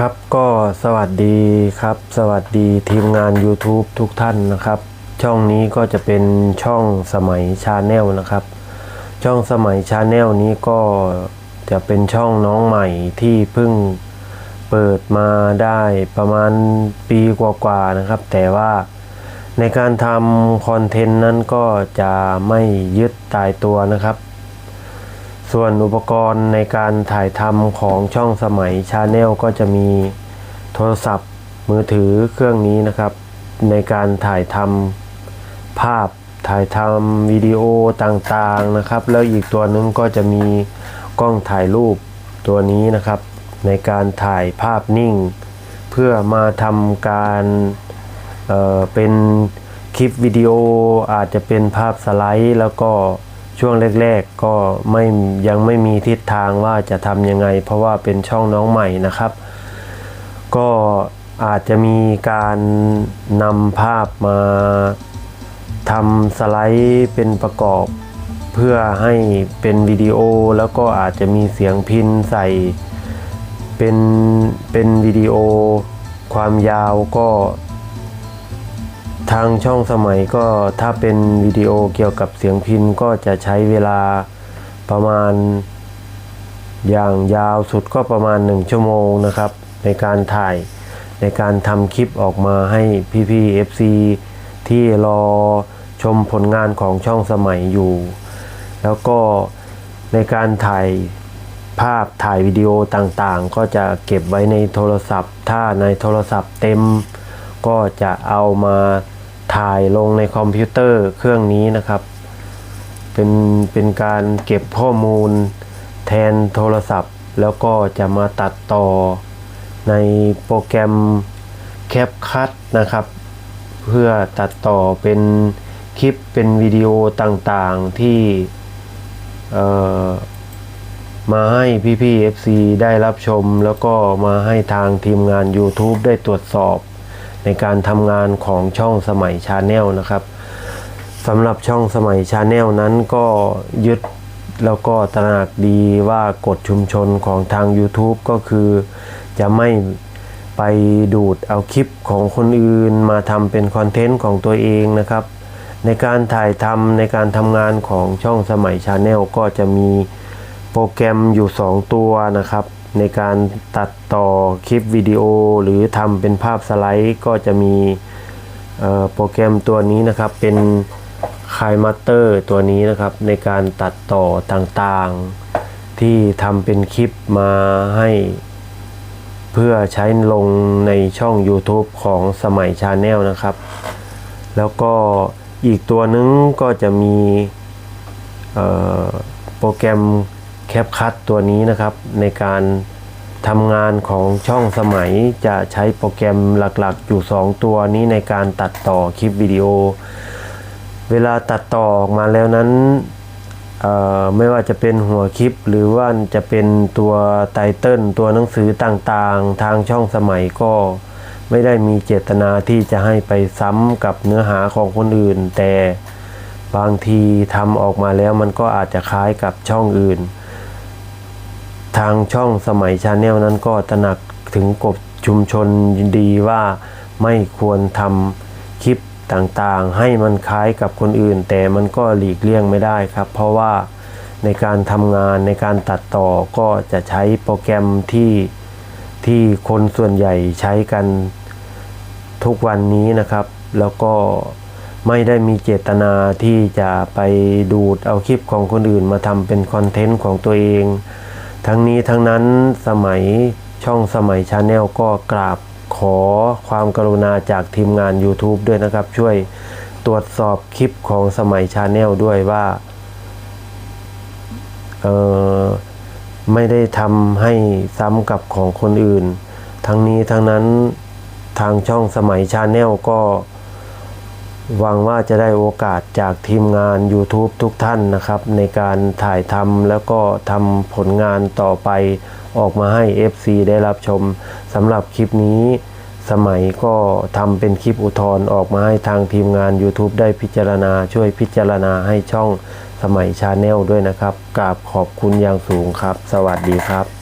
ครับก็สวัสดีครับ สวัสดีทีมงาน YouTube ทุกท่านนะครับ ช่องนี้ก็จะเป็นช่องสมัยชาแนลนะครับ ช่องสมัยชาแนลนี้ก็จะเป็นช่องน้องใหม่ที่เพิ่งเปิดมาได้ประมาณปีกว่าๆนะครับ แต่ว่าในการทำคอนเทนต์นั้นก็จะไม่ยึดตายตัวนะครับ ส่วนอุปกรณ์ในการถ่ายทำของช่องสมัยชาแนลก็จะมีโทรศัพท์มือถือเครื่องนี้นะครับ ในการถ่ายทำภาพถ่ายทำวิดีโอต่างๆนะครับ แล้วอีกตัวหนึงก็จะมีกล้องถ่ายรูปตัวนี้นะครับ ในการถ่ายภาพนิ่ง เพื่อมาทำการเอ่อเป็นคลิปวิดีโออาจจะเป็นภาพสไลด์แล้วก็ ช่วงแรกๆก็ไม่ยังไม่มีทิศทางว่าจะทำยังไง เพราะว่าเป็นช่องน้องใหม่นะครับ ก็อาจจะมีการนำภาพมาทำสไลด์เป็นประกอบเพื่อให้เป็นวิดีโอแล้วก็อาจจะมีเสียงพินใส่เป็นเป็นวิดีโอความยาวก็ ทางช่องสมัยก็ถ้าเป็นวิดีโอเกี่ยวกับเสียงพินก็จะใช้เวลาประมาณ อย่างยาวสุดก็ประมาณ 1 ชั่วโมงนะครับ ในการถ่ายในการทำคลิปออกมาให้พี่ๆ FC ที่รอชมผลงานของช่องสมัยอยู่ แล้วก็ในการถ่ายภาพถ่ายวิดีโอต่างๆ ก็จะเก็บไว้ในโทรศัพท์ ถ้าในโทรศัพท์เต็มก็จะเอามา ถ่ายลงในคอมพิวเตอร์เครื่องนี้นะครับ เป็นเป็นการเก็บข้อมูลแทนโทรศัพท์ แล้วก็จะมาตัดต่อในโปรแกรม CapCut นะครับ เพื่อตัดต่อเป็นคลิปเป็นวิดีโอต่างๆที่เอ่อมาให้พี่ๆ FC ได้รับชม แล้วก็มาให้ทางทีมงาน YouTube ได้ตรวจสอบ ในการทำงานของช่องสมัยชาแนลนะครับสำหรับช่องสมัยชาแนลนั้นก็ยึดแล้วก็ตระหนักดีว่ากฎชุมชนของทาง YouTube ก็คือ จะไม่ไปดูดเอาคลิปของคนอื่นมาทำเป็นคอนเทนต์ของตัวเองนะครับ ในการถ่ายทำในการทำงานของช่องสมัยชาแนลก็จะมีโปรแกรมอยู่ 2 ตัวนะครับ ในการตัดต่อคลิปวิดีโอ หรือทำเป็นภาพสไลด์ก็จะมีโปรแกรมตัวนี้นะครับเป็นคายมัตเตอร์ตัวนี้นะครับในการตัดต่อต่างๆ ที่ทำเป็นคลิปมาให้ เพื่อใช้ลงในช่อง YouTube ของสมัยชาแนลนะครับ แล้วก็อีกตัวนึงก็จะมีโปรแกรม CapCut ตัวนี้นะครับ ในการทำงานของช่องสมัยจะใช้โปรแกรมหลักๆ อยู่ 2 ตัวนี้ในการตัดต่อคลิปวิดีโอ เวลาตัดต่อออกมาแล้วนั้นไม่ว่าจะเป็นหัวคลิปหรือว่าจะเป็นตัวไตเติลตัวหนังสือต่างๆ ทางช่องสมัยก็ไม่ได้มีเจตนาที่จะให้ไปซ้ำกับเนื้อหาของคนอื่น แต่บางทีทำออกมาแล้วมันก็อาจจะคล้ายกับช่องอื่น ทางช่องสมัยชาแนลนั้นก็ตระหนักถึงกฎชุมชนดีว่าไม่ควรทำคลิปต่างๆ ให้มันคล้ายกับคนอื่น แต่มันก็หลีกเลี่ยงไม่ได้ครับ เพราะว่าในการทำงานในการตัดต่อก็จะใช้โปรแกรมที่ที่คนส่วนใหญ่ใช้กันทุกวันนี้นะครับ แล้วก็ไม่ได้มีเจตนาที่จะไปดูดเอาคลิปของคนอื่นมาทำเป็นคอนเทนต์ของตัวเอง ทั้งนี้ทั้งนั้นสมัยช่องสมัยชาแนลก็กราบขอความกรุณาจากทีมงาน YouTube ด้วยนะครับ ช่วยตรวจสอบคลิปของสมัยชาแนลด้วยว่าเออไม่ได้ทำให้ซ้ำกับของคนอื่น ทั้งนี้ทั้งนั้นทางช่องสมัยชาแนลก็ หวังว่าจะได้โอกาสจากทีมงาน YouTube ทุกท่านนะครับ ในการถ่ายทำแล้วก็ทำผลงานต่อไปออกมาให้ FC ได้รับชมสำหรับคลิปนี้สมัยก็ทำเป็นคลิปอุทธร์ออกมาให้ทางทีมงาน YouTube ได้พิจารณาช่วยพิจารณาให้ช่องสมัยชาแนลด้วยนะครับกราบขอบคุณอย่างสูงครับ สวัสดีครับ